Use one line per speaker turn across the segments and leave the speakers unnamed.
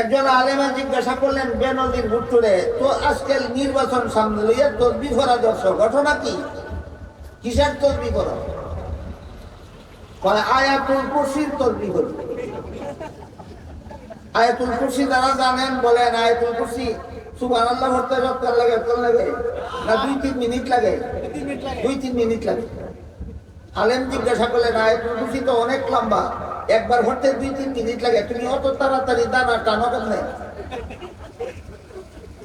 একজন আলেমা জিজ্ঞাসা করলেন, বেনজির ভুট্টুরে, তো আজকাল নির্বাচন সামনে লইয়া তসবি করা দর্শক ঘটনা কি? কিসের তসবি করা আয়াতুল কুরসির তসবি করি আয়াতুল কুরসি যারা জানেন, বলেন, আয়াতুল কুরসি সুবান আল্লাহ ভরতে রক্তার লাগে কল লাগে, না দুই তিন মিনিট লাগে? দুই তিন মিনিট লাগে। আলেম জিজ্ঞাসা করলেন, আয়াতুল কুরসি তো অনেক লম্বা। একবার ভরতে দুই তিন মিনিট লাগে, তুমি অত তাড়াতাড়ি দানা টানো কেমনে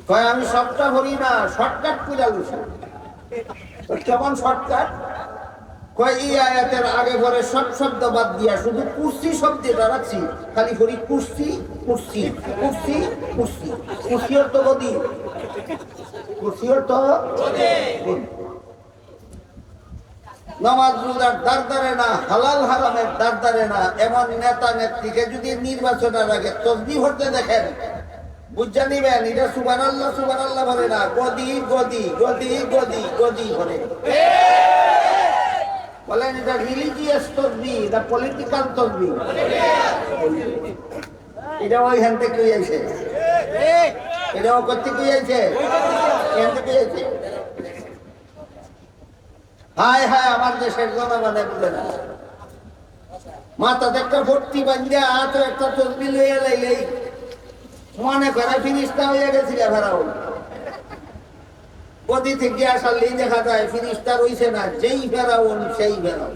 কয়, আমি সবটা ভরি না শর্টকাট পূজা কেমন শর্টকাট কয় আগে পরে সব শব্দ বাদ দিয়া শুধু কুর্সি শব্দটা রাখছি, খালি করি কুর্সি কুর্সি কুর্সি কুর্সি। কুর্সি অর্থ কুর্সি অর্থ। নামাজ রোজার দার দারে না হালাল হারামের দার দারে না এমন নেতা নেত্রীকে যদি নির্বাচনের আগে তসবি ভরতে দেখেন বুঝা নিবেন এটা সুবান আল্লাহ সুবান আল্লাহ ভরে না গদি গদি গদি গদি গদি ভরে বলেন এটা রিলিজিয়াস তসবি এটা পলিটিক্যাল তসবি। এটা ওইখান থেকে হয়েছে এটাও করতে কি হয়েছে এখান থেকে হয়েছে হায় হায়, আমার দেশের জনগণে বুঝে না। মাথাতে একটা ভর্তি বান্ধিয়া হাত একটা তসবি লইয়া লাইলেই মনে করে ফিনিশটা হয়ে গেছিল ফেরাও গদি থেকে আসালেই দেখা যায় ফিনিশটা রইছে না, যেই ফেরাউন সেই ফেরাউন।